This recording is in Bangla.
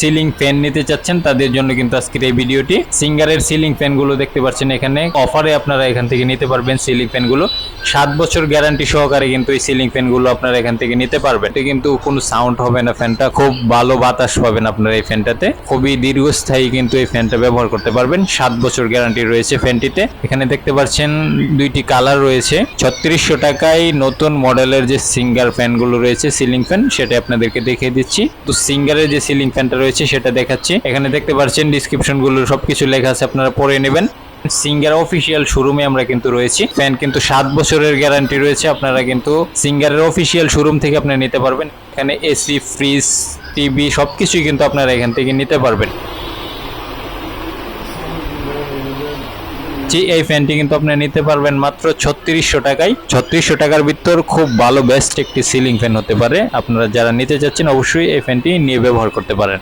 সিলিং ফ্যান নিতে চাচ্ছেন, তাদের জন্য কিন্তু আজকের এই ভিডিওটি। সিঙ্গারের সিলিং ফ্যানগুলো দেখতে পাচ্ছেন এখানে। অফারে আপনারা এখান থেকে নিতে পারবেন সিলিং ফ্যানগুলো সাত বছর গ্যারান্টি সহকারে কিন্তু এই সিলিং ফ্যানগুলো আপনারা এখান থেকে নিতে পারবেন। এতে কিন্তু কোনো সাউন্ড হবে না ফ্যানটা খুব ভালো বাতাস পাবেন আপনারা এই ফ্যানটাতে খুবই দীর্ঘস্থায়ী কিন্তু এই ফ্যানটা ব্যবহার করতে পারবেন। সাত বছর গ্যারান্টি রয়েছে ফ্যানটিতে এখানে দেখতে পাচ্ছেন দুইটি কালার রয়েছে। ছত্রিশশো টাকায় নতুন মডেলের যে সিঙ্গার ফ্যানগুলো রয়েছে সিলিং ফ্যান সেটা আপনাদেরকে দেখিয়ে দিচ্ছি। তো সিঙ্গারের যে সিলিং ফ্যানটা রয়েছে, সেটা দেখাচ্ছি। এখানে দেখতে পাচ্ছেন ডিসক্রিপশনগুলো সবকিছু লেখা আছে, আপনারা পড়ে নেবেন। সিঙ্গার অফিসিয়াল শোরুমে আমরা কিন্তু রয়েছি। ফ্যান কিন্তু সাত বছরের গ্যারান্টি রয়েছে, আপনারা কিন্তু সিঙ্গারের অফিসিয়াল শোরুম থেকে আপনারা নিতে পারবেন। এখানে এসি ফ্রিজ টিভি সবকিছুই কিন্তু আপনারা এখান থেকে নিতে পারবেন। জি, এই ফ্যানটি কিন্তু আপনি নিতে পারবেন মাত্র ছত্রিশশো টাকায়। ছত্রিশশো টাকার ভিতর খুব ভালো বেস্ট একটি সিলিং ফ্যান হতে পারে। আপনারা যারা নিতে চাচ্ছেন, অবশ্যই এই ফ্যানটি নিয়ে ব্যবহার করতে পারেন।